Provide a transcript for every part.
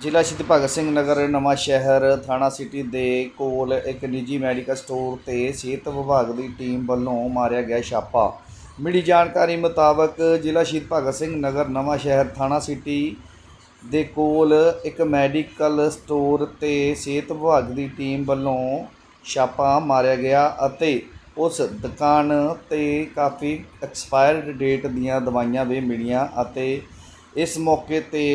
ਜ਼ਿਲ੍ਹਾ ਸ਼ਹੀਦ ਭਗਤ ਸਿੰਘ ਨਗਰ, ਨਵਾਂ ਸ਼ਹਿਰ, ਥਾਣਾ ਸਿਟੀ ਦੇ ਕੋਲ ਇੱਕ ਨਿੱਜੀ ਮੈਡੀਕਲ ਸਟੋਰ ਤੇ ਸਿਹਤ ਵਿਭਾਗ ਦੀ ਟੀਮ ਵੱਲੋਂ ਮਾਰਿਆ ਗਿਆ ਛਾਪਾ। ਮਿਲੀ ਜਾਣਕਾਰੀ ਮੁਤਾਬਕ ਜ਼ਿਲ੍ਹਾ ਸ਼ਹੀਦ ਭਗਤ ਸਿੰਘ ਨਗਰ, ਨਵਾਂ ਸ਼ਹਿਰ, ਥਾਣਾ ਸਿਟੀ ਦੇ ਕੋਲ ਇੱਕ ਮੈਡੀਕਲ ਸਟੋਰ ਤੇ ਸਿਹਤ ਵਿਭਾਗ ਦੀ ਟੀਮ ਵੱਲੋਂ ਛਾਪਾ ਮਾਰਿਆ ਗਿਆ ਅਤੇ ਉਸ ਦੁਕਾਨ ਤੇ ਕਾਫੀ ਐਕਸਪਾਇਰਡ ਡੇਟ ਦੀਆਂ ਦਵਾਈਆਂ ਵੀ ਮਿਲੀਆਂ ਅਤੇ ਇਸ ਮੌਕੇ ਤੇ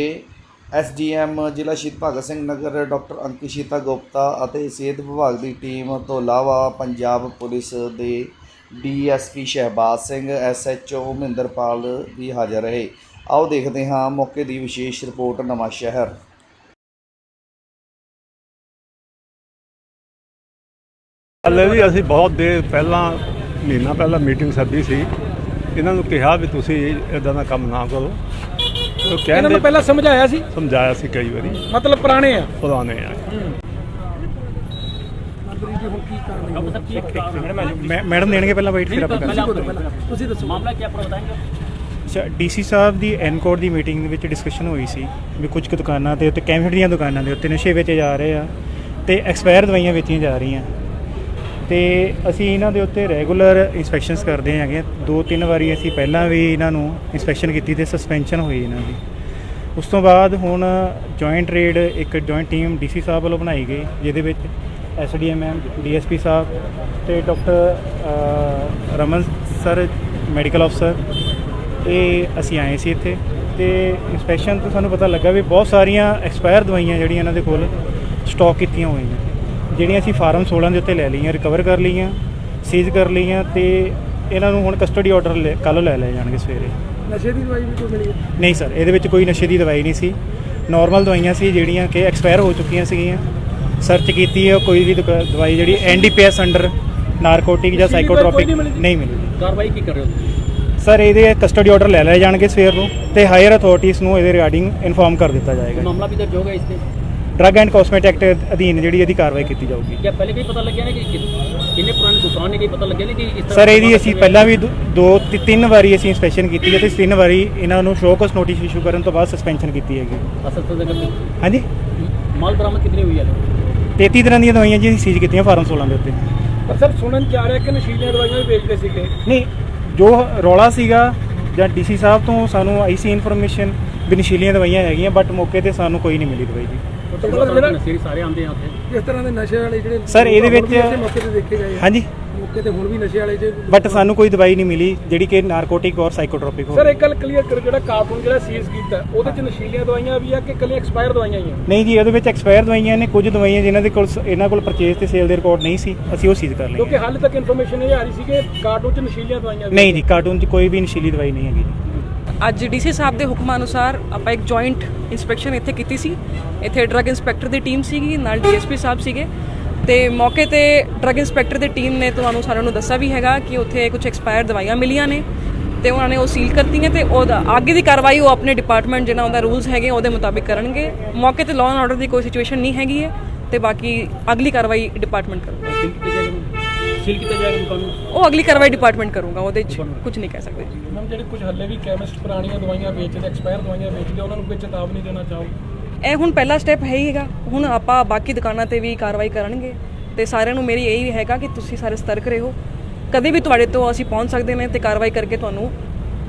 ਐਸਡੀਐਮ ਜ਼ਿਲ੍ਹਾ ਸ਼ਹੀਦ ਭਗਤ ਸਿੰਘ ਨਗਰ, ਡਾਕਟਰ ਅੰਕਿਸ਼ਿਤਾ ਗੁਪਤਾ ਅਤੇ ਸਿਹਤ ਵਿਭਾਗ ਦੀ ਟੀਮ ਤੋਂ ਇਲਾਵਾ ਪੰਜਾਬ ਪੁਲਿਸ ਦੇ ਡੀਐਸਪੀ ਸ਼ਹਿਬਾਜ਼ ਸਿੰਘ, ਐਸਐਚਓ ਮਹਿੰਦਰਪਾਲ ਵੀ ਹਾਜ਼ਰ ਰਹੇ। ਆਓ ਦੇਖਦੇ ਹਾਂ ਮੌਕੇ ਦੀ ਵਿਸ਼ੇਸ਼ ਰਿਪੋਰਟ ਨਵਾਂ ਸ਼ਹਿਰ। ਹਲੇ ਵੀ ਅਸੀਂ ਬਹੁਤ ਦੇਰ ਪਹਿਲਾਂ, ਮਹੀਨਾ ਪਹਿਲਾਂ ਮੀਟਿੰਗ ਸੱਦੀ ਸੀ। ਇਹਨਾਂ ਨੂੰ ਕਿਹਾ ਵੀ ਤੁਸੀਂ ਇਦਾਂ ਦਾ ਕੰਮ ਨਾ ਕਰੋ। ਇਹਨਾਂ ਕਹਿੰਦੇ ਨੂੰ ਪਹਿਲਾਂ ਸਮਝਾਇਆ ਸੀ? ਸਮਝਾਇਆ ਸੀ ਕਈ ਵਾਰੀ। ਮਤਲਬ ਪੁਰਾਣੇ ਆ। ਪੁਰਾਣੇ ਆ। ਮੈਂ ਮੈਡਮ ਦੇਣਗੇ ਪਹਿਲਾਂ ਵੇਟ ਫਿਰ ਆਪਾਂ ਗੱਲ ਤੁਸੀਂ ਦੱਸੋ। ਮਾਮਲਾ ਕੀ ਅੱਛਾ ਡੀਸੀ ਸਾਹਿਬ ਦੀ ਐਨਕੋਰ ਦੀ ਮੀਟਿੰਗ ਦੇ ਵਿੱਚ ਡਿਸਕਸ਼ਨ ਹੋਈ ਸੀ ਵੀ ਕੁਝ ਕੁ ਦੁਕਾਨਾਂ ਤੇ ਉੱਤੇ ਕੈਮਿਸਟ ਦੀਆਂ ਦੁਕਾਨਾਂ ਦੇ ਉੱਤੇ ਨਸ਼ੇ ਵੇਚੇ ਜਾ ਰਹੇ ਆ ਤੇ ਐਕਸਪਾਇਰ ਦਵਾਈਆਂ ਵੇਚੀਆਂ ਜਾ ਰਹੀਆਂ। ਤੇ ਅਸੀਂ ਇਹਨਾਂ ਦੇ ਉੱਤੇ ਰੈਗੂਲਰ ਇਨਸਪੈਕਸ਼ਨਸ ਕਰਦੇ ਹੈਗੇ ਦੋ ਤਿੰਨ ਵਾਰੀ ਅਸੀਂ ਪਹਿਲਾਂ ਵੀ ਇਹਨਾਂ ਨੂੰ ਇਨਸਪੈਕਸ਼ਨ ਕੀਤੀ ਤੇ ਸਸਪੈਂਸ਼ਨ ਹੋਈ ਇਹਨਾਂ ਦੀ। ਉਸ ਤੋਂ ਬਾਅਦ ਹੁਣ ਜੁਆਇੰਟ ਰੇਡ ਇੱਕ ਜੁਆਇੰਟ ਟੀਮ ਡੀਸੀ ਸਾਹਿਬ ਵੱਲੋਂ ਬਣਾਈ ਗਈ, ਜਿਹਦੇ ਵਿੱਚ ਐਸਡੀਐਮਐਮ ਡੀਐਸਪੀ ਸਾਹਿਬ ਤੇ ਡਾਕਟਰ ਰਮਨ ਸਰ ਮੈਡੀਕਲ ਅਫਸਰ ਇਹ ਅਸੀਂ ਆਏ ਸੀ ਇੱਥੇ। ਤੇ ਇਨਸਪੈਕਸ਼ਨ ਤੋਂ ਸਾਨੂੰ ਪਤਾ ਲੱਗਾ ਵੀ ਬਹੁਤ ਸਾਰੀਆਂ ਐਕਸਪਾਇਰ ਦਵਾਈਆਂ ਜਿਹੜੀਆਂ ਇਹਨਾਂ ਦੇ ਕੋਲ ਸਟਾਕ ਕੀਤੀਆਂ ਹੋਈਆਂ। ਜਿਹੜੀਆਂ ਅਸੀਂ ਫਾਰਮ 16 ਦੇ ਉੱਤੇ ਲੈ ਲਈਆਂ ਰਿਕਵਰ ਕਰ ਲਈਆਂ ਸੀਜ਼ ਕਰ ਲਈਆਂ ਤੇ ਇਹਨਾਂ ਨੂੰ ਹੁਣ ਕਸਟਡੀ ਆਰਡਰ ਕੱਲ੍ਹ ਲੈ ਲਏ ਜਾਣਗੇ ਸਵੇਰੇ। ਨਸ਼ੇ ਦੀ ਦਵਾਈ ਵੀ ਕੋਈ ਮਿਲੀ? ਨਹੀਂ ਸਰ ਇਹਦੇ ਵਿੱਚ ਕੋਈ ਨਸ਼ੇ ਦੀ ਦਵਾਈ ਨਹੀਂ ਸੀ। ਨਾਰਮਲ ਦਵਾਈਆਂ ਸੀ ਜਿਹੜੀਆਂ ਕਿ ਐਕਸਪਾਇਰ ਹੋ ਚੁੱਕੀਆਂ ਸੀਗੀਆਂ। ਸਰਚ ਕੀਤੀ ਹੈ ਕੋਈ ਵੀ ਦੁਕਾ- ਦਵਾਈ ਜਿਹੜੀ ਐਨਡੀਪੀਐਸ ਅੰਡਰ ਨਾਰਕੋਟਿਕ ਜਾਂ ਸਾਈਕੋਟ੍ਰੋਪਿਕ ਨਹੀਂ ਮਿਲੀ? ਕਾਰਵਾਈ ਕੀ ਕਰ ਰਹੇ ਹੋ ਸਰ ਇਹਦੇ ਕਸਟਡੀ ਆਰਡਰ ਲੈ ਲਏ ਜਾਣਗੇ ਸਵੇਰ ਨੂੰ ਤੇ ਹਾਇਰ ਅਥਾਰਟੀਜ਼ ਨੂੰ ਇਹਦੇ ਰਿਗਾਰਡਿੰਗ ਇਨਫੋਰਮ ਕਰ ਦਿੱਤਾ ਜਾਏਗਾ। ਮਾਮਲਾ ਵੀ ਦਰਜ ਹੋਗਾ ਇਸ ਤੇ? ਡਰੱਗ ਐਂਡ ਕਾਸਮੈਟਿਕ ਐਕਟ ਅਧੀਨ ਜਿਹੜੀ ਇਹਦੀ ਕਾਰਵਾਈ ਕੀਤੀ ਜਾਊਗੀ। ਕਿਆ ਪਹਿਲੇ ਵੀ ਪਤਾ ਲੱਗਿਆ ਨੇ ਕਿ ਕਿ- ਕਿੰਨੇ ਪੁਰਾਣੇ ਦੁਕਾਨ ਨੇ ਕੀ ਪਤਾ ਲੱਗਿਆ ਨੇ ਕਿ ਇਸ ਤਰ੍ਹਾਂ ਸਰ ਇਹਦੀ ਅਸੀਂ ਪਹਿਲਾਂ ਵੀ ਦੋ- ਦੋ ਤੀ- ਤਿੰਨ ਵਾਰੀ ਅਸੀਂ ਇਨਸਪੈਕਸ਼ਨ ਕੀਤੀ ਹੈ ਤੇ ਤਿੰਨ ਵਾਰੀ ਇਹਨਾਂ ਨੂੰ ਸ਼ੋਕਸ ਨੋਟਿਸ ਇਸ਼ੂ ਕਰਨ ਤੋਂ ਬਾਅਦ ਸਸਪੈਂਸ਼ਨ ਕੀਤੀ ਹੈਗੀ। ਅਸਲ ਤੋਂ ਜਗ੍ਹਾ ਹਾਂਜੀ? ਮਾਲ ਬਰਾਮਦ ਕਿਤਨੀ ਹੋਈ ਹੈ 33 ਤਰ੍ਹਾਂ ਦੀਆਂ ਦਵਾਈਆਂ ਜੀ ਅਸੀਂ ਸੀਜ਼ ਕੀਤੀਆਂ ਫਾਰਮ 16 ਦੇ ਉੱਤੇ। ਪਰ ਸਰ ਸੁਣਨ ਚ ਆ ਰਿਹਾ ਕਿ ਨਸ਼ੀਲੀਆਂ ਦਵਾਈਆਂ ਵੀ ਵੇਚਦੇ ਸੀਗੇ। ਨਹੀਂ ਜੋ ਰੌਲਾ ਸੀਗਾ ਜਾਂ ਡੀਸੀ ਸਾਹਿਬ ਤੋਂ ਸਾਨੂੰ ਆਈ ਸੀ ਇਨਫੋਰਮੇਸ਼ਨ ਵੀ ਨਸ਼ੀਲੀਆਂ ਦਵਾਈਆਂ ਹੈਗੀਆਂ ਬਟ ਮੌਕੇ ਤੇ ਸਾਨੂੰ ਕੋਈ ਨਹੀਂ ਮਿਲੀ ਦਵਾਈ ਜੀ। ਮਤਲਬ ਜਿਹੜਾ ਨਸ਼ੇੜੀ ਸਾਰੇ ਆਉਂਦੇ ਆ ਉੱਥੇ। ਇਸ ਤਰ੍ਹਾਂ ਦੇ ਨਸ਼ੇ ਵਾਲੇ ਜਿਹੜੇ Sir, ਇਹਦੇ ਹੁਣ ਵੀ ਵਿੱਚ- ਇੱਥੇ ਮੌਕੇ ਤੇ ਦੇਖੇ ਗਏ ਆ। ਹਾਂਜੀ। ਮੌਕੇ ਤੇ ਹੁਣ ਵੀ ਨਸ਼ੇ ਵਾਲੇ ਜੇ ਬਟ ਸਾਨੂੰ ਕੋਈ ਦਵਾਈ ਨਹੀਂ ਮਿਲੀ ਜਿਹੜੀ ਕਿ ਨਾਰਕੋਟਿਕ ਔਰ ਸਾਈਕੋਟ੍ਰੋਪਿਕ ਸਰ ਹੋਵੇ ਇੱਕ ਗੱਲ ਕਲੀਅਰ ਕਰੋ ਜਿਹੜਾ ਕਾਰਟੂਨ ਜਿਹੜਾ ਸੀਜ਼ ਕੀਤਾ ਉਹਦੇ ਚ ਨਸ਼ੀਲੀਆਂ ਦਵਾਈਆਂ ਵੀ ਆ ਕਿ ਕੱਲੀ ਐਕਸਪਾਇਰ ਦਵਾਈਆਂ ਹੀ ਆ? ਨਹੀਂ ਜੀ ਉਹਦੇ ਵਿੱਚ ਐਕਸਪਾਇਰ ਦਵਾਈਆਂ ਨੇ ਕੁਝ ਦਵਾਈਆਂ ਜਿਨ੍ਹਾਂ ਦੇ ਕੋਲ ਸ- ਇਹਨਾਂ ਕੋਲ ਪਰਚੇਸ ਤੇ ਸੇਲ ਦੇ ਰਿਕਾਰਡ ਨਹੀਂ ਸੀ ਅਸੀਂ ਉਹ ਸੀਜ਼ ਕਰ ਕਿਉਂਕਿ ਲਈਆਂ ਹਾਲੇ ਤੱਕ ਇਨਫੋਰਮੇਸ਼ਨ ਇਹ ਆ ਰਹੀ ਸੀ ਕਿ ਕਾਰਟੂਨ ਚ ਨਸ਼ੀਲੀਆਂ ਦਵਾਈਆਂ ਵੀ ਨਹੀਂ ਜੀ ਕਾਰਟੂਨ 'ਚ ਕੋਈ ਵੀ ਨਸ਼ੀਲੀ ਦਵਾਈ ਨਹੀਂ ਹੈਗੀ ਅੱਜ ਡੀਸੀ ਸਾਹਿਬ ਦੇ ਹੁਕਮਾਂ ਅਨੁਸਾਰ ਆਪਾਂ ਇੱਕ ਜੁਆਇੰਟ ਇਨਸਪੈਕਸ਼ਨ ਇੱਥੇ ਕੀਤੀ ਸੀ। ਇੱਥੇ ਡਰੱਗ ਇੰਸਪੈਕਟਰ ਦੀ ਟੀਮ ਸੀਗੀ, ਨਾਲ ਡੀਐਸਪੀ ਸਾਹਿਬ ਸੀਗੇ। ਤੇ ਮੌਕੇ ਤੇ ਡਰੱਗ ਇੰਸਪੈਕਟਰ ਦੀ ਟੀਮ ਨੇ ਤੁਹਾਨੂੰ ਸਾਰਿਆਂ ਨੂੰ ਦੱਸਿਆ ਵੀ ਹੈਗਾ ਕਿ ਉੱਥੇ ਕੁਝ ਐਕਸਪਾਇਰ ਦਵਾਈਆਂ ਮਿਲੀਆਂ ਨੇ ਤੇ ਉਹਨਾਂ ਨੇ ਉਹ ਸੀਲ ਕਰਤੀਆਂ ਤੇ ਉਹਦਾ ਅੱਗੇ ਦੀ ਕਾਰਵਾਈ ਉਹ ਆਪਣੇ ਡਿਪਾਰਟਮੈਂਟ ਜਿਹਨਾਂ ਉਹਦਾ ਰੂਲਸ ਹੈਗੇ ਉਹਦੇ ਮੁਤਾਬਿਕ ਕਰਨਗੇ। ਮੌਕੇ ਤੇ ਲਾਅ ਐਂਡ ਆਰਡਰ ਦੀ ਕੋਈ ਸਿਚੁਏਸ਼ਨ ਨਹੀਂ ਹੈਗੀ ਹੈ ਤੇ ਬਾਕੀ ਅਗਲੀ ਕਾਰਵਾਈ ਡਿਪਾਰਟਮੈਂਟ ਕਰੂਗਾ। ਸੀਲ ਕੀਤੇ ਜਾਏਗਾ ਸੀਲ ਕੀਤਾ ਜਾਏਗਾ ਦੁਕਾਨ ਨੂੰ ਉਹ ਅਗਲੀ ਕਾਰਵਾਈ ਡਿਪਾਰਟਮੈਂਟ ਕਰੂਗਾ ਉਹਦੇ 'ਚ ਕੁਝ ਨਹੀਂ ਕਹਿ ਸਕਦੇ। ਮੈਮ ਜਿਹੜੇ ਕੁਝ ਹੱਲੇ ਵੀ ਕੈਮਿਸਟ ਪੁਰਾਣੀਆਂ ਦਵਾਈਆਂ ਵੇਚਦੇ ਐਕਸਪਾਇਰ ਦਵਾਈਆਂ ਵੇਚਦੇ ਉਹਨਾਂ ਨੂੰ ਕੋਈ ਚੇਤਾਵਨੀ ਦੇਣਾ ਚਾਹੋ? ਇਹ ਹੁਣ ਪਹਿਲਾ ਸਟੈਪ ਹੈ ਹੀ ਹੈਗਾ। ਹੁਣ ਆਪਾਂ ਬਾਕੀ ਦੁਕਾਨਾਂ ਤੇ ਵੀ ਕਾਰਵਾਈ ਕਰਨਗੇ ਤੇ ਸਾਰਿਆਂ ਨੂੰ ਮੇਰੀ ਇਹੀ ਹੈਗਾ ਕਿ ਤੁਸੀਂ ਸਾਰੇ ਸਤਰਕ ਰਹੋ। ਕਦੇ ਵੀ ਤੁਹਾਡੇ ਤੋਂ ਅਸੀਂ ਪਹੁੰਚ ਸਕਦੇ ਨੇ ਤੇ ਕਾਰਵਾਈ ਕਰਕੇ ਤੁਹਾਨੂੰ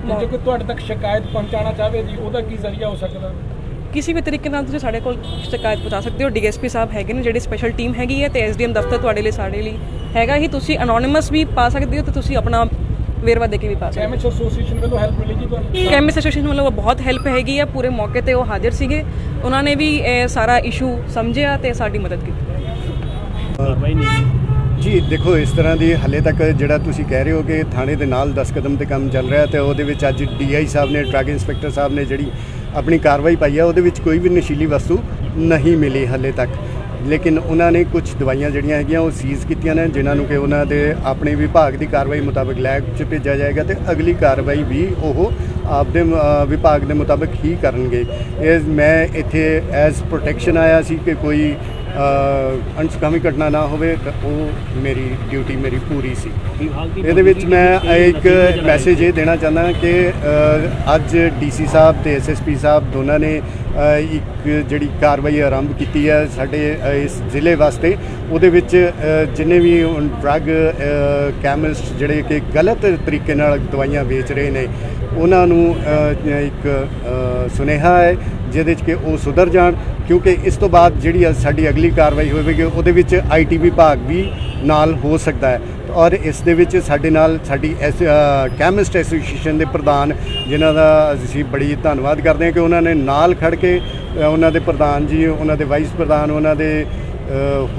ਜੇ ਕੋਈ ਤੁਹਾਡੇ ਤੱਕ ਸ਼ਿਕਾਇਤ ਪਹੁੰਚਾਉਣਾ ਚਾਹਵੇ ਜੀ ਉਹਦਾ ਕੀ ਜ਼ਰੀਆ ਹੋ ਸਕਦਾ? ਕਿਸੇ ਵੀ ਤਰੀਕੇ ਨਾਲ ਤੁਸੀਂ ਸਾਡੇ ਕੋਲ ਸ਼ਿਕਾਇਤ ਪਹੁੰਚਾ ਸਕਦੇ ਹੋ। ਡੀਐਸਪੀ ਸਾਹਿਬ ਹੈਗੇ ਨੇ ਜਿਹੜੀ ਸਪੈਸ਼ਲ ਟੀਮ ਹੈਗੀ ਹੈ ਤੇ ਐਸਡੀਐਮ ਦਫ਼ਤਰ ਤੁਹਾਡੇ ਲਈ ਸਾਡੇ ਲਈ ਹੈਗਾ। ਹੀ ਤੁਸੀਂ ਅਨੋਨਿਮਸ ਵੀ ਪਾ ਸਕਦੇ ਹੋ ਤੇ ਤੁਸੀਂ ਆਪਣਾ ਵੇਰਵਾ ਦੇ ਕੇ ਵੀ ਪਾ ਸਕਦੇ ਹੋ। ਕੈਮਿਸਟ ਐਸੋਸੀਏਸ਼ਨ ਵੱਲੋਂ ਹੈਲਪ ਮਿਲੇਗੀ ਤੁਹਾਨੂੰ? ਕੈਮਿਸਟ ਐਸੋਸੀਏਸ਼ਨ ਵੱਲੋਂ ਬਹੁਤ ਹੈਲਪ ਹੈਗੀ ਹੈ। ਪੂਰੇ ਮੌਕੇ ਤੇ ਉਹ ਹਾਜ਼ਰ ਸੀਗੇ। ਉਹਨਾਂ ਨੇ ਵੀ ਇਹ ਸਾਰਾ ਇਸ਼ੂ ਸਮਝਿਆ ਤੇ ਸਾਡੀ ਮਦਦ ਕੀਤੀ। ਜੀ ਦੇਖੋ ਇਸ ਤਰ੍ਹਾਂ ਦੀ ਹਲੇ ਤੱਕ ਜਿਹੜਾ ਤੁਸੀਂ ਕਹਿ ਰਹੇ ਹੋ ਕਿ ਥਾਣੇ ਦੇ ਨਾਲ 10 ਕਦਮ ਤੇ ਕੰਮ ਚੱਲ ਰਿਹਾ ਤੇ ਉਹਦੇ ਵਿੱਚ ਅੱਜ ਡੀਆਈ ਸਾਹਿਬ ਨੇ ਡਰੱਗ ਇੰਸਪੈਕਟਰ ਸਾਹਿਬ ਨੇ ਜਿਹੜੀ ਆਪਣੀ ਕਾਰਵਾਈ ਪਾਈ ਆ, ਉਹਦੇ ਵਿੱਚ ਕੋਈ ਵੀ ਨਸ਼ੀਲੀ ਵਸਤੂ ਨਹੀਂ ਮਿਲੀ ਹਲੇ ਤੱਕ। ਲੇਕਿਨ ਉਹਨਾਂ ਨੇ ਕੁਝ ਦਵਾਈਆਂ ਜਿਹੜੀਆਂ ਹੈਗੀਆਂ, ਉਹ ਸੀਜ਼ ਕੀਤੀਆਂ ਨੇ, ਜਿਨ੍ਹਾਂ ਨੂੰ ਕਿ ਉਹਨਾਂ ਦੇ ਆਪਣੇ ਵਿਭਾਗ ਦੀ ਕਾਰਵਾਈ ਮੁਤਾਬਕ ਲੈਬ 'ਚ ਭੇਜਿਆ ਜਾਏਗਾ ਤੇ ਅਗਲੀ ਕਾਰਵਾਈ ਵੀ ਉਹ ਆਪਦੇ ਵਿਭਾਗ ਦੇ ਮੁਤਾਬਕ ਹੀ ਕਰਨਗੇ। ਇਹ ਮੈਂ ਇੱਥੇ ਐਜ਼ ਪ੍ਰੋਟੈਕਸ਼ਨ ਆਇਆ ਸੀ ਕਿ ਕੋਈ ਅਣਸੁਖਾਵੀ ਘਟਨਾ ਨਾ ਹੋਵੇ ਉਹ ਮੇਰੀ ਡਿਊਟੀ ਮੇਰੀ ਪੂਰੀ ਸੀ। ਇਹਦੇ ਵਿੱਚ ਮੈਂ ਇੱਕ। ਮੈਸੇਜ ਇਹ ਦੇਣਾ ਚਾਹੁੰਦਾ ਕਿ ਅੱਜ ਡੀਸੀ ਸਾਹਿਬ ਤੇ ਐਸਐਸਪੀ ਸਾਹਿਬ ਦੋਨਾਂ ਨੇ ਇੱਕ ਜਿਹੜੀ ਕਾਰਵਾਈ ਆਰੰਭ ਕੀਤੀ ਹੈ ਸਾਡੇ ਇਸ ਜ਼ਿਲ੍ਹੇ ਵਾਸਤੇ। ਉਹਦੇ ਵਿੱਚ ਜਿੰਨੇ ਵੀ ਡਰੱਗ ਕੈਮਿਸਟ ਜਿਹੜੇ ਕਿ ਗਲਤ ਤਰੀਕੇ ਨਾਲ ਦਵਾਈਆਂ ਵੇਚ ਰਹੇ ਨੇ ਉਹਨਾਂ ਨੂੰ ਇੱਕ ਸੁਨੇਹਾ ਹੈ। ਜਿਹਦੇ 'ਚ ਕਿ ਉਹ ਸੁਧਰ ਜਾਣ, ਕਿਉਂਕਿ ਇਸ ਤੋਂ ਬਾਅਦ ਜਿਹੜੀ ਅੱਜ ਸਾਡੀ ਅਗਲੀ ਕਾਰਵਾਈ ਹੋਵੇਗੀ, ਉਹਦੇ ਵਿੱਚ ਆਈਟੀ ਵਿਭਾਗ ਵੀ ਨਾਲ ਹੋ ਸਕਦਾ ਹੈ। ਔਰ ਇਸ ਦੇ ਵਿੱਚ ਸਾਡੇ ਨਾਲ ਸਾਡੀ ਐਸ ਕੈਮਿਸਟ ਐਸੋਸੀਏਸ਼ਨ ਦੇ ਪ੍ਰਧਾਨ, ਜਿਨ੍ਹਾਂ ਦਾ ਅਸੀਂ ਬੜੀ ਧੰਨਵਾਦ ਕਰਦੇ ਹਾਂ ਕਿ ਉਹਨਾਂ ਨੇ ਨਾਲ ਖੜ ਕੇ ਉਹਨਾਂ ਦੇ ਪ੍ਰਧਾਨ ਜੀ, ਉਹਨਾਂ ਦੇ ਵਾਈਸ ਪ੍ਰਧਾਨ, ਉਹਨਾਂ ਦੇ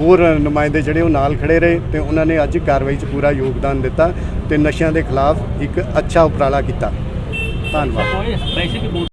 ਹੋਰ ਨੁਮਾਇੰਦੇ ਜਿਹੜੇ ਉਹ ਨਾਲ ਖੜੇ ਰਹੇ ਤੇ ਉਹਨਾਂ ਨੇ ਅੱਜ ਕਾਰਵਾਈ 'ਚ ਪੂਰਾ ਯੋਗਦਾਨ ਦਿੱਤਾ ਤੇ ਨਸ਼ਿਆਂ ਦੇ ਖਿਲਾਫ ਇੱਕ ਅੱਛਾ ਉਪਰਾਲਾ ਕੀਤਾ। ਧੰਨਵਾਦ।